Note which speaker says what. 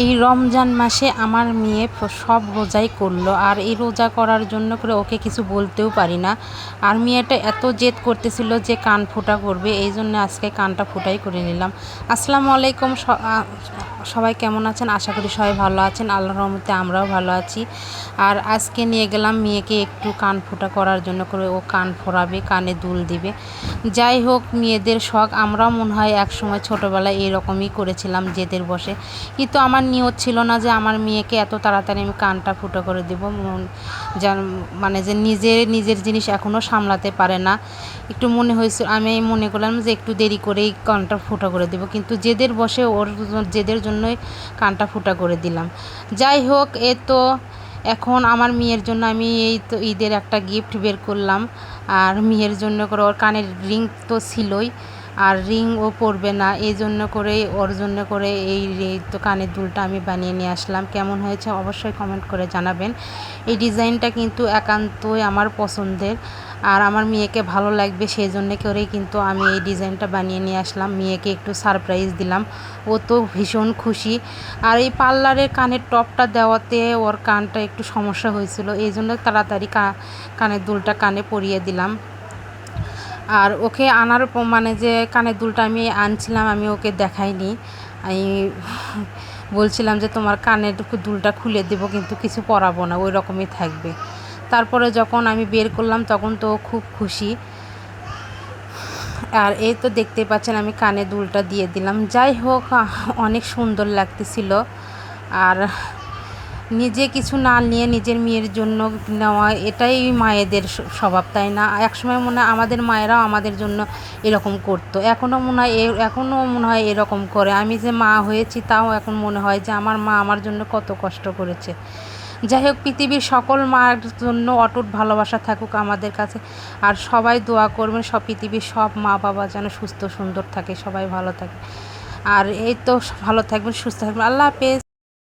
Speaker 1: এই রমজান মাসে আমার মেয়ে সব রোজাই করল, আর এই রোজা করার জন্য করে ওকে কিছু বলতেও পারি না। আর মেয়েটা এত জেদ করতেছিল যে কান ফোটা করবে, এই জন্য আজকে কানটা ফোটাই করে নিলাম। আসসালামু আলাইকুম সবাই কেমন আছেন? আশা করি সবাই ভালো আছেন। আল্লাহ রহমতে আমরাও ভালো আছি। আর আজকে নিয়ে গেলাম মেয়েকে একটু কান ফোটা করার জন্য করে ও কান ফোরাবে কানে দুল দিবে। যাই হোক, মেয়েদের শখ, আমরাও মনে হয় এক সময় ছোটোবেলায় এরকমই করেছিলাম জেদের বসে। কিন্তু আমার নিয়ত ছিল না যে আমার মেয়েকে এত তাড়াতাড়ি আমি কানটা ফুটো করে দেবো। যেন- মানে যে নিজের নিজের জিনিস এখনও সামলাতে পারে না। একটু মনে হয়েছে, আমি মনে করলাম যে একটু দেরি করেই কানটা ফুটো করে দেবো। কিন্তু জেদের বসে ওর জেদের জন্যই কানটা ফুটা করে দিলাম। যাই হোক, এ তো এখন আমার মেয়ের জন্য আমি এই তো ঈদের একটা গিফট বের করলাম। আর মেয়ের জন্য করে ওর কানের রিং তো ছিলই। আর রিং ও পরবে না। এই জন্য করেই, ওর জন্য করে এই এই তো কানের দুলটা আমি বানিয়ে নিয়ে আসলাম। কেমন হয়েছে অবশ্যই কমেন্ট করে জানাবেন। এই ডিজাইনটা কিন্তু একান্তই আমার পছন্দের। আর আমার মেয়েকে ভালো লাগবে, সেই জন্য করেই কিন্তু আমি এই ডিজাইনটা বানিয়ে নিয়ে আসলাম। মেয়েকে একটু সারপ্রাইজ দিলাম। ও তো ভীষণ খুশি। আর এই পার্লারের কানের টপটা দেওয়াতে ওর কানটা একটু সমস্যা হয়েছিল। এই জন্য তাড়াতাড়ি কানের দুলটা কানে পরিয়ে দিলাম। আর ওকে আনার মানে যে কানের দুলটা আমি আনছিলাম, আমি ওকে দেখাইনি। আমি বলছিলাম যে তোমার কানের দুলটা খুলে দেবো, কিন্তু কিছু পরাবো না ওই রকমই থাকবে। তারপরে যখন আমি বের করলাম, তখন তো খুব খুশি। আর এই তো দেখতে পাচ্ছেন, আমি কানে দুলটা দিয়ে দিলাম। যাই হোক, অনেক সুন্দর লাগতেছিল। আর নিজে কিছু না নিয়ে নিজের মেয়ের জন্য নেওয়া, এটাই মায়েদের স্বভাব, তাই না? একসময় মনে হয় আমাদের মায়েরাও আমাদের জন্য এরকম করতো। এখনও মনে হয় এখনও মনে হয় এরকম করে। আমি যে মা হয়েছি, তাও এখন মনে হয় যে আমার মা আমার জন্য কত কষ্ট করেছে। যাই হোক, পৃথিবীর সকল মার জন্য অটুট ভালোবাসা থাকুক আমাদের কাছে। আর সবাই দোয়া করবেন, সব পৃথিবীর সব মা বাবা যেন সুস্থ, সুন্দর থাকে, সবাই ভালো থাকে। আর এই তো, ভালো থাকবেন, সুস্থ থাকবেন। আল্লাহ হাফেজ।